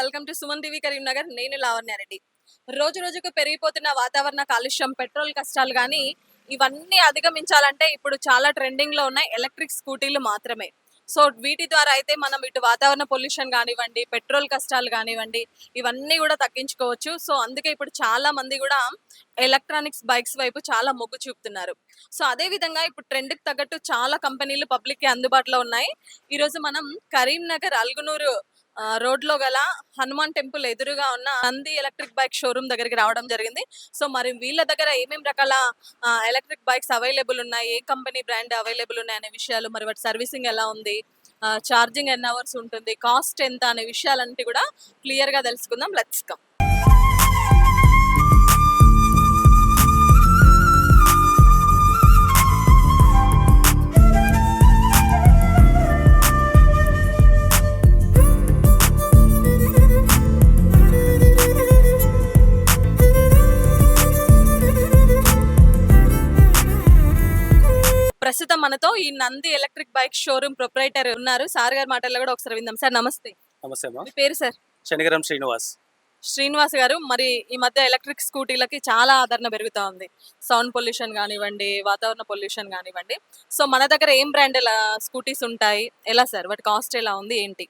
Welcome to Suman TV Karimnagar. నేను లావణ్యారెడ్డి రోజు రోజుకు పెరిగిపోతున్న వాతావరణ కాలుష్యం పెట్రోల్ కష్టాలు కానీ ఇవన్నీ అధిగమించాలంటే ఇప్పుడు చాలా ట్రెండింగ్లో ఉన్నాయి ఎలక్ట్రిక్ స్కూటీలు మాత్రమే. సో వీటి ద్వారా అయితే మనం ఇటు వాతావరణ పొల్యూషన్ కానివ్వండి పెట్రోల్ కష్టాలు కానివ్వండి ఇవన్నీ కూడా తగ్గించుకోవచ్చు. సో అందుకే ఇప్పుడు చాలా మంది కూడా ఎలక్ట్రానిక్స్ బైక్స్ వైపు చాలా మొగ్గు చూపుతున్నారు. సో అదే విధంగా ఇప్పుడు ట్రెండ్కి తగ్గట్టు చాలా కంపెనీలు పబ్లిక్కి అందుబాటులో ఉన్నాయి. ఈ రోజు మనం కరీంనగర్ అల్గునూరు ఆ, రోడ్లో గల హనుమాన్ టెంపుల్ ఎదురుగా ఉన్న నంది ఎలక్ట్రిక్ బైక్ షోరూమ్ దగ్గరికి రావడం జరిగింది. సో మరి వీళ్ళ దగ్గర ఏమేమి రకాల ఎలక్ట్రిక్ బైక్స్ అవైలబుల్ ఉన్నాయి? ఏ కంపెనీ బ్రాండ్ అవైలబుల్ ఉన్నాయి అనే విషయాలు మరి వాటి సర్వీసింగ్ ఎలా ఉంది? ఛార్జింగ్ ఎన్ అవర్స్ ఉంటుంది కాస్ట్ ఎంత అనే విషయాలన్నీ కూడా క్లియర్గా తెలుసుకుందాం. Let's come. ప్రస్తుతం మనతో ఈ Nandi electric bike showroom proprietor ఉన్నారు. సార్ గారి మాటల్లో కూడా ఒకసారి విందాం. సార్ నమస్తే. నమస్తే మీ పేరు సార్? శనిగరం శ్రీనివాస్. శ్రీనివాస్ గారు మరి ఈ మధ్య ఎలక్ట్రిక్ స్కూటీలకి చాలా ఆదరణ పెరుగుతా ఉంది సౌండ్ పొల్యూషన్ కానివ్వండి వాతావరణ పొల్యూషన్ కానివ్వండి. సో మన దగ్గర ఏం బ్రాండ్ స్కూటీస్ ఉంటాయి? ఎలా సార్? వాటి కాస్ట్ ఎలా ఉంది? ఏంటి?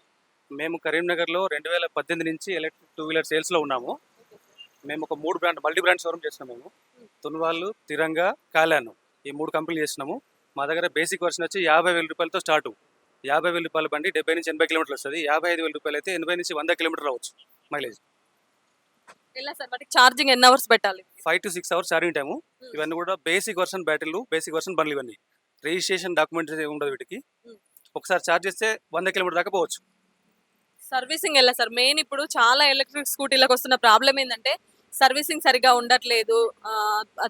మేము కరీంనగర్లో రెండు వేల పద్దెనిమిది నుంచి ఎలక్ట్రిక్ టూ వీలర్ సేల్స్లో ఉన్నాము. మేము ఒక మూడు బ్రాండ్ మల్టీ బ్రాండ్ షోరూమ్ చేసినాము మేము. తున్వాళ్ళు తిరంగా కాలాను ఈ మూడు కంపెనీలు చేసినాము మా దగ్గర బేసిక్ వర్షన్ వచ్చి యాభై వేల రూపాయలతో స్టార్ట్ యాభై వేల రూపాయల బండి డెబ్బై నుంచి ఎనభై కిలోమీటర్లు వస్తుంది. యాభై ఐదు వేల రూపాయలు అయితే ఎనభై నుంచి వంద కిలోమీటర్లు అవ్వచ్చు మైలేజ్ ఎలా సార్? వాటికి ఛార్జింగ్ ఎన్ని అవర్స్ పెట్టాలి? Five to six hours charging time ఇవన్నీ కూడా బేసిక్ వర్షన్ బ్యాటరీలు బేసిక్ వర్షన్ బండ్లు ఇవన్నీ. రిజిస్ట్రేషన్ డాక్యుమెంట్స్ ఏమి ఉండదు వీటికి. Hmm. ఒకసారి ఛార్జ్ చేస్తే వంద కిలోమీటర్ దాకా పోవచ్చు. సర్వీసింగ్ ఎలా సార్? మెయిన్ ఇప్పుడు చాలా ఎలక్ట్రిక్ స్కూటీలకు వస్తున్న ప్రాబ్లం ఏంటంటే సర్వీసింగ్ సరిగా ఉండట్లేదు.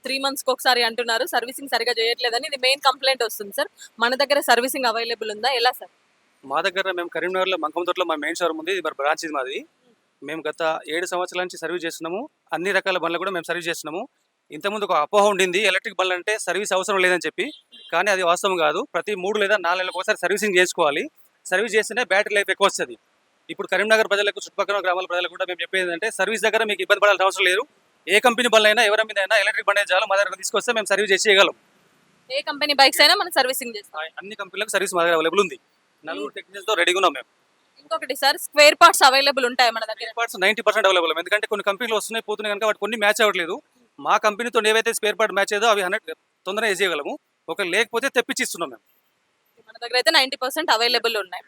త్రీ మంత్స్కి ఒకసారి అంటున్నారు. సర్వీసింగ్ సరిగా చేయట్లేదని ఇది మెయిన్ కంప్లైంట్ వస్తుంది సార్. మన దగ్గర సర్వీసింగ్ అవైలబుల్ ఉందా? ఎలా సార్? మా దగ్గర మేము కరీంనగర్లో మంకంతోటలో మా మెయిన్ షోరూమ్ ఉంది. ఇది మరి బ్రాంచ్ ఇది మాది. మేము గత ఏడు సంవత్సరాల నుంచి సర్వీస్ చేస్తున్నాము. అన్ని రకాల బండ్లు కూడా మేము సర్వీస్ చేస్తున్నాము. ఇంతకుముందు ఒక అపోహ ఉండింది. ఎలక్ట్రిక్ బండ్లు అంటే సర్వీస్ అవసరం లేదని చెప్పి. కానీ అది వాస్తవం కాదు. ప్రతి మూడు లేదా నాలుగు నెలలకు ఒకసారి సర్వీసింగ్ చేసుకోవాలి. సర్వీస్ చేస్తేనే బ్యాటరీ లైఫ్ ఎక్కువ వస్తుంది. ఇప్పుడు కరీంనగర్ ప్రజలకు చుట్టుపక్కల గ్రామాల ప్రజలకు కూడా మేము చెప్పేది ఏంటంటే సర్వీస్ దగ్గర మీకు ఇబ్బంది పడాల్సిన అవసరం లేదు. ఏ కంపెనీ బండ్లు అయినా ఎవరి మీద అయినా ఎలక్ట్రిక్ బండి చాలు మా దగ్గర తీసుకొస్తే మేము సర్వీస్ చేసి చేయగలం. ఏ కంపెనీ బైక్స్ అయినా మనం సర్వీసింగ్ చేస్తాం. అన్ని కంపెనీలకు సర్వీస్ మా దగ్గర అవైలబుల్ ఉంది. నలుగురు టెక్నీషియన్స్తో రెడీగా ఉన్నాం మేము. ఇంకొకటి సార్ స్క్వేర్ పార్ట్స్ అవైలబుల్ ఉంటాయి మన దగ్గర. పార్ట్స్ నైంటీ పర్సెంట్ అవైలబుల్ ఎందుకంటే కొన్ని కంపెనీలు వస్తున్నాయి పోతున్నాయి కనుక వాటి కొన్ని మ్యాచ్ అవ్వట్లేదు. మా కంపెనీతో ఏవైతే స్పేర్ పార్ట్ మ్యాచ్ అయ్యేదో అవి హండ్రెడ్ తొందరగా వేసి చేయగలము ఒక లేకపోతే తెప్పించి ఇస్తున్నాం మేము. మన దగ్గర అయితే నైంటీ పర్సెంట్ అవైలబుల్ ఉన్నాయి.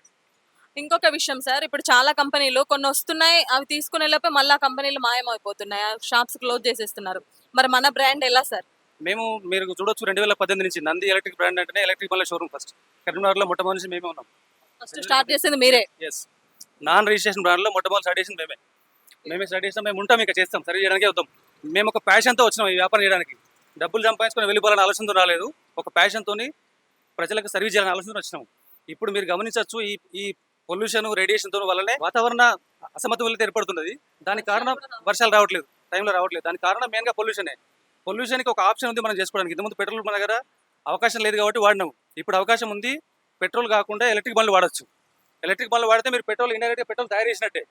ఇంకొక విషయం సార్ ఇప్పుడు చాలా కంపెనీలు కొన్ని వస్తున్నాయి అవి తీసుకునే లోపే మళ్ళీ ఆ కంపెనీలు మాయమైపోతున్నాయి షాప్స్ క్లోజ్ చేసేస్తున్నారు. మరి మన బ్రాండ్ ఎలా సార్? మేము మీరు చూడొచ్చు రెండు వేల పద్దెనిమిది నుంచి నంది ఎలక్ట్రిక్ బ్రాండ్ అంటేనే ఎలక్ట్రిక్ బండ్ల షోరూమ్ ఫస్ట్. కరీంనగర్లో మొట్టమొదటి నుంచి మేమే ఉన్నాం. ఫస్ట్ స్టార్ట్ చేసింది మీరే? ఎస్ నాన్ రిజిస్ట్రేషన్ బ్రాండ్లో మొట్టమొదటి స్టార్ట్ చేసింది మేమే. మేమే స్టార్ట్ చేస్తాం మేము ఉంటాం ఇక చేస్తాం సర్వీస్ చేయడానికి వద్దాం. మేము ఒక ప్యాషన్తో వచ్చినాం ఈ వ్యాపారం చేయడానికి. డబ్బులు సంపాదించుకొని వెళ్ళిపోవాలని ఆలోచనతో రాలేదు. ఒక ప్యాషన్తో ప్రజలకు సర్వీస్ చేయాలని ఆలోచనతో వచ్చినాము ఇప్పుడు మీరు గమనించవచ్చు ఈ ఈ పొల్యూషన్ రేడియేషన్తో వల్లనే వాతావరణ అసమతుల్యత ఏర్పడుతున్నది. దానికి కారణం వర్షాలు రావట్లేదు. టైంలో రావట్లేదు. దానికి కారణం మెయిన్గా పొల్యూషనే పొల్యూషన్కి ఒక ఆప్షన్ ఉంది మనం చేసుకోవడానికి. ఇంతకుముందు పెట్రోల్ మన దగ్గర అవకాశం లేదు కాబట్టి వాడినాము. ఇప్పుడు అవకాశం ఉంది పెట్రోల్ కాకుండా ఎలక్ట్రిక్ బండ్లు వాడచ్చు. ఎలక్ట్రిక్ బండ్లు వాడితే మీరు పెట్రోల్ ఇండైరెక్ట్గా పెట్రోల్ తయారు చేసినట్టే.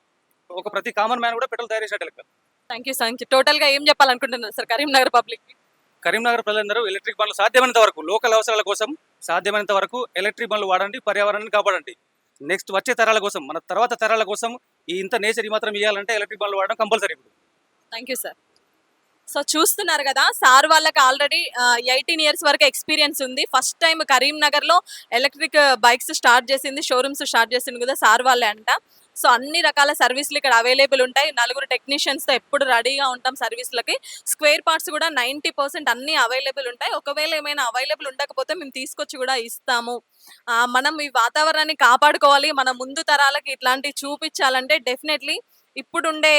ఒక ప్రతి కామన్ మ్యాన్ కూడా పెట్రోల్ తయారు చేసినట్టే లెక్క. థ్యాంక్ యూ థ్యాంక్ యూ టోటల్గా ఏం చెప్పాలనుకుంటున్నారు సార్ కరీంనగర్ పబ్లిక్ కరీంనగర్ ప్రజలందరూ ఎలక్ట్రిక్ బండ్లు సాధ్యమైనంత వరకు లోకల్ అవసరాల కోసం సాధ్యమైనంత వరకు ఎలక్ట్రిక్ బండ్లు వాడండి పర్యావరణాన్ని కాపాడండి. నెక్స్ట్ వచ్చే తరాల కోసం మన తర్వాత తరాల కోసం ఈ ఇంత నేచర్ ఈ మాత్రం ఇవ్వాలంటే ఎలక్ట్రిక్ బండ్లు వాడడం కంపల్సరీ ఇప్పుడు. థ్యాంక్ యూ సార్ సో చూస్తున్నారు కదా సార్ వాళ్ళకి ఆల్రెడీ ఎయిటీన్ ఇయర్స్ వరకు ఎక్స్పీరియన్స్ ఉంది. ఫస్ట్ టైం కరీంనగర్లో ఎలక్ట్రిక్ బైక్స్ స్టార్ట్ చేసింది షోరూమ్స్ స్టార్ట్ చేసింది కదా సార్ వాళ్ళే అంట. సో అన్ని రకాల సర్వీసులు ఇక్కడ అవైలబుల్ ఉంటాయి. నలుగురు టెక్నీషియన్స్తో ఎప్పుడు రెడీగా ఉంటాం సర్వీసులకి. స్క్వేర్ పార్ట్స్ కూడా నైంటీ పర్సెంట్ అన్ని అవైలబుల్ ఉంటాయి. ఒకవేళ ఏమైనా అవైలబుల్ ఉండకపోతే మేము తీసుకొచ్చి కూడా ఇస్తాము. మనం ఈ వాతావరణాన్ని కాపాడుకోవాలి. మన ముందు తరాలకి ఇట్లాంటివి చూపించాలంటే డెఫినెట్లీ ఇప్పుడుండే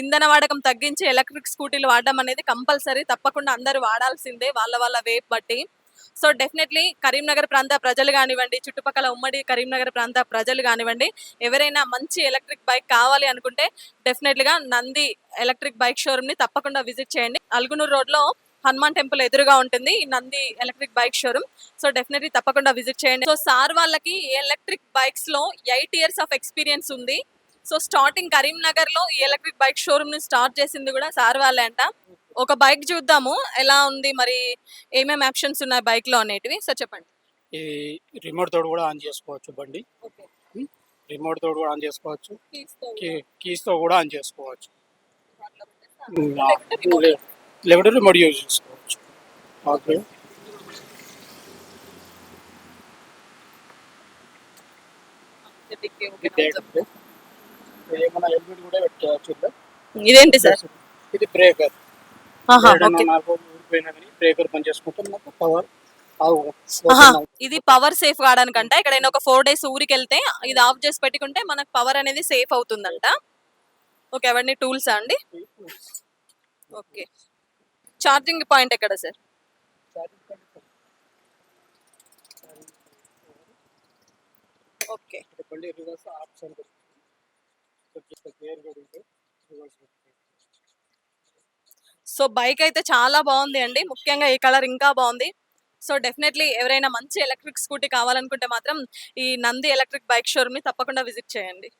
ఇంధన వాడకం తగ్గించి ఎలక్ట్రిక్ స్కూటీలు వాడడం అనేది కంపల్సరీ. తప్పకుండా అందరూ వాడాల్సిందే. వాళ్ళ వాళ్ళ వేపు బట్టి. సో డెఫినెట్లీ కరీంనగర్ ప్రాంత ప్రజలు కానివ్వండి చుట్టుపక్కల ఉమ్మడి కరీంనగర్ ప్రాంత ప్రజలు కానివ్వండి ఎవరైనా మంచి ఎలక్ట్రిక్ బైక్ కావాలి అనుకుంటే డెఫినెట్లీగా నంది ఎలక్ట్రిక్ బైక్ షోరూమ్ని తప్పకుండా విజిట్ చేయండి. అల్గునూరు రోడ్లో హనుమాన్ టెంపుల్ ఎదురుగా ఉంటుంది Nandi electric bike showroom so definitely తప్పకుండా విజిట్ చేయండి. సో సార్ వాళ్ళకి ఎలక్ట్రిక్ బైక్స్లో ఎయిట్ ఇయర్స్ ఆఫ్ ఎక్స్పీరియన్స్ ఉంది. సో స్టార్టింగ్ కరీంనగర్లో ఈ ఎలక్ట్రిక్ బైక్ షోరూమ్ని స్టార్ట్ చేసింది కూడా సార్ వాళ్ళే అంట. ఒక బైక్ చూద్దాము. ఎలా ఉంది మరి? ఏమేమి ఆప్షన్స్ ఉన్నాయి బైక్లో అనేటివి? సో చెప్పండి. ఈ రిమోట్ తోడు కూడా ఆన్ చేసుకోవచ్చు బండి. రిమోట్ తోడు కూడా ఆన్ చేసుకోవచ్చు. కీస్తో కూడా ఆన్ చేసుకోవచ్చు. లే- లేకుంటే రిమోట్ యూజ్ చేసుకోవచ్చు. ఓకే ఏమైనా హెల్మెట్ కూడా. ఇదేంటి సార్? ఇది బ్రేకర్. ఇది పవర్ సేఫ్ కావడానికంట. ఎక్కడైనా ఒక ఫోర్ డేస్ ఊరికి వెళ్తే ఇది ఆఫ్ చేసి పెట్టుకుంటే మనకు పవర్ అనేది సేఫ్ అవుతుందంట. ఓకే అవన్నీ టూల్స్ అండి? ఓకే. ఛార్జింగ్ పాయింట్ ఎక్కడ సార్? ఓకే బండి రివర్స్ ఆప్షన్ క్లియర్ కూడా ఉంటుంది రివర్స్ సో బైక్ అయితే చాలా బాగుంది అండి. ముఖ్యంగా ఈ కలర్ ఇంకా బాగుంది. సో డెఫినెట్లీ ఎవరైనా మంచి ఎలక్ట్రిక్ స్కూటీ కావాలనుకుంటే మాత్రం ఈ నంది ఎలక్ట్రిక్ బైక్ షోరూమ్ని తప్పకుండా విజిట్ చేయండి.